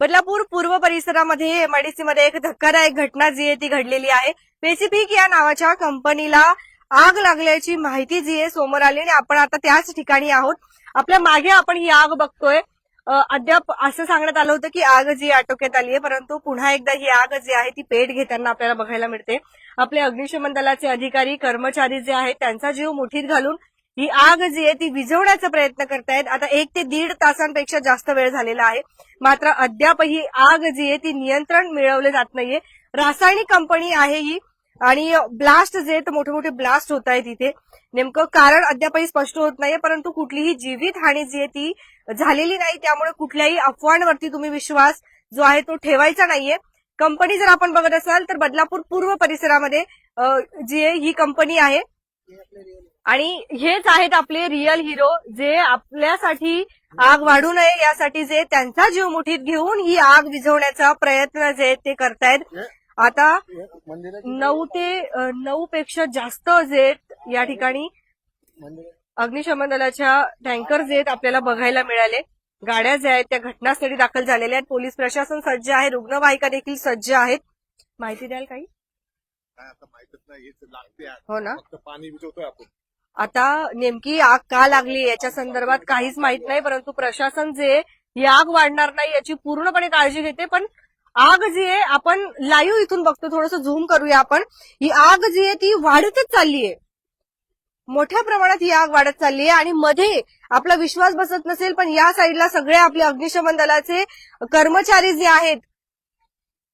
बदलापूर पूर्व परिसरामध्ये एमआयडीसी मध्ये एक धक्कादायक घटना जी आहे ती घडलेली आहे. पेसिफिक या नावाच्या कंपनीला आग लागल्याची माहिती जी आहे समोर आली आणि आपण आता त्याच ठिकाणी आहोत. आपल्या मागे आपण ही आग बघतोय. अद्याप असं सांगण्यात आलं होतं की आग जी आटोक्यात आली आहे परंतु पुन्हा एकदा ही आग जी आहे ती पेट घेताना आपल्याला बघायला मिळते. आपले अग्निशमन दलाचे अधिकारी कर्मचारी जे आहेत त्यांचा जीव मुठीत घालून ही आग जी आहे ती विझवण्याचा प्रयत्न करतायत. आता एक ते दीड तासांपेक्षा जास्त वेळ झालेला आहे. मात्र अद्याप ही आग जी आहे ती नियंत्रण मिळवले जात नाहीये. रासायनिक कंपनी आहे ही आणि ब्लास्ट जे आहेत मोठे मोठे ब्लास्ट होत आहेत इथे. नेमकं कारण अद्यापही स्पष्ट होत नाहीये परंतु कुठलीही जीवित हानी जी आहे ती झालेली नाही. त्यामुळे कुठल्याही अफवांवरती तुम्ही विश्वास जो आहे तो ठेवायचा नाहीये. कंपनी जर आपण बघत असाल तर बदलापूर पूर्व परिसरामध्ये जी आहे ही कंपनी आहे. आणि हेच आहेत आपले रिअल हिरो जे आपल्यासाठी आग वाढू नये यासाठी जे त्यांचा जीव मुठीत घेऊन ही आग विझवण्याचा प्रयत्न जे ते करतायत. आता नऊ ते नऊ पेक्षा जास्त जे आहेत या ठिकाणी अग्निशमन दलाच्या टँकर जे आहेत आपल्याला बघायला मिळाले. गाड्या ज्या आहेत त्या घटनास्थळी दाखल झालेल्या आहेत. पोलीस प्रशासन सज्ज आहे. रुग्णवाहिका देखील सज्ज आहेत. माहिती द्याल काही. हो ना. पाणी विजवतोय आपण. आता नेमकी आग का लागली याच्या संदर्भात काहीच माहीत नाही परंतु प्रशासन जे ही आग वाढणार नाही याची पूर्णपणे काळजी घेते. पण आग जी आहे आपण लाईव्ह इथून बघतो थोडस झूम करूया आपण. ही आग जी आहे ती वाढतच चालली आहे. मोठ्या प्रमाणात ही आग वाढत चालली आहे आणि मध्ये आपला विश्वास बसत नसेल पण या साईडला सगळे आपले अग्निशमन दलाचे कर्मचारी जे आहेत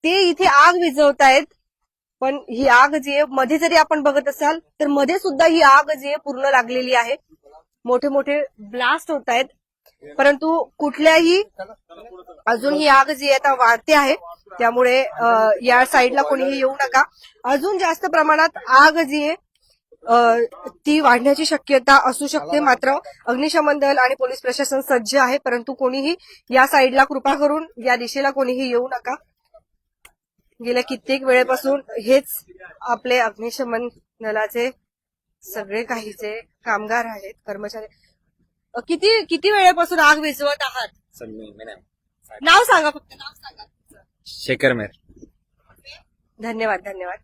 ते इथे आग विझवतायत. पण ही आग जी आहे मध्ये जरी आपण बघत असाल तर मध्ये सुद्धा ही आग जी आहे पूर्ण लागलेली आहे. मोठे मोठे ब्लास्ट होत आहेत. परंतु कुठल्याही अजून ही आग जी आता वाढते आहे त्यामुळे या साईडला कोणीही येऊ नका. अजून जास्त प्रमाणात आग जी आहे ती वाढण्याची शक्यता असू शकते. मात्र अग्निशमन दल आणि पोलीस प्रशासन सज्ज आहे परंतु कोणीही या साईडला कृपा करून या दिशेला कोणीही येऊ नका. गेल्या कित्येक वेळेपासून हेच आपले अग्निशमन दलाचे सगळे काही जे कामगार आहेत कर्मचारी. अ, किती किती वेळेपासून आग विझवत आहात? नाव सांगा फक्त नाव सांगा शेखर मेर धन्यवाद धन्यवाद.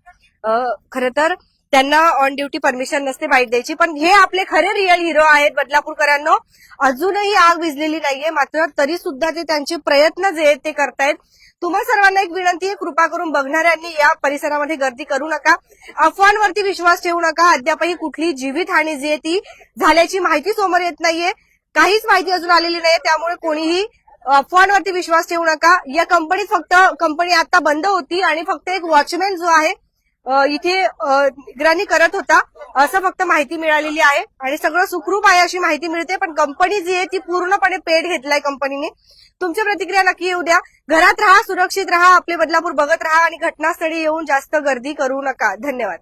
खर तर त्यांना ऑन ड्युटी परमिशन नसते बाईट द्यायची. पण हे आपले खरे रिअल हिरो आहेत बदलापूरकरांनो. अजूनही आग विझलेली नाहीये. मात्र तरी सुद्धा ते त्यांचे प्रयत्न जे आहेत ते करतायत. तुम्हा सर्वांना एक विनंती आहे कृपा करून बघणाऱ्यांनी या परिसरामध्ये गर्दी करू नका. अफवांवरती विश्वास ठेवू नका. अद्यापही कुठलीही जीवितहानी जी आहे ती झाल्याची माहिती समोर येत नाहीये. काहीच माहिती अजून आलेली नाहीये. त्यामुळे कोणीही अफवांवरती विश्वास ठेवू नका. या कंपनीत फक्त कंपनी आता बंद होती आणि फक्त एक वॉचमॅन जो आहे इथे निगराणी करत होता. असं फक्त माहिती मिळालेली आहे. आणि सगळं सुखरूप आहे अशी माहिती मिळते पण कंपनी जी आहे ती पूर्णपणे पेट घेतलाय कंपनीने तुमची प्रतिक्रिया नक्की येऊ द्या. घरात राहा सुरक्षित राहा आपले बदलापूर बघत राहा आणि घटनास्थळी येऊन जास्त गर्दी करू नका. धन्यवाद.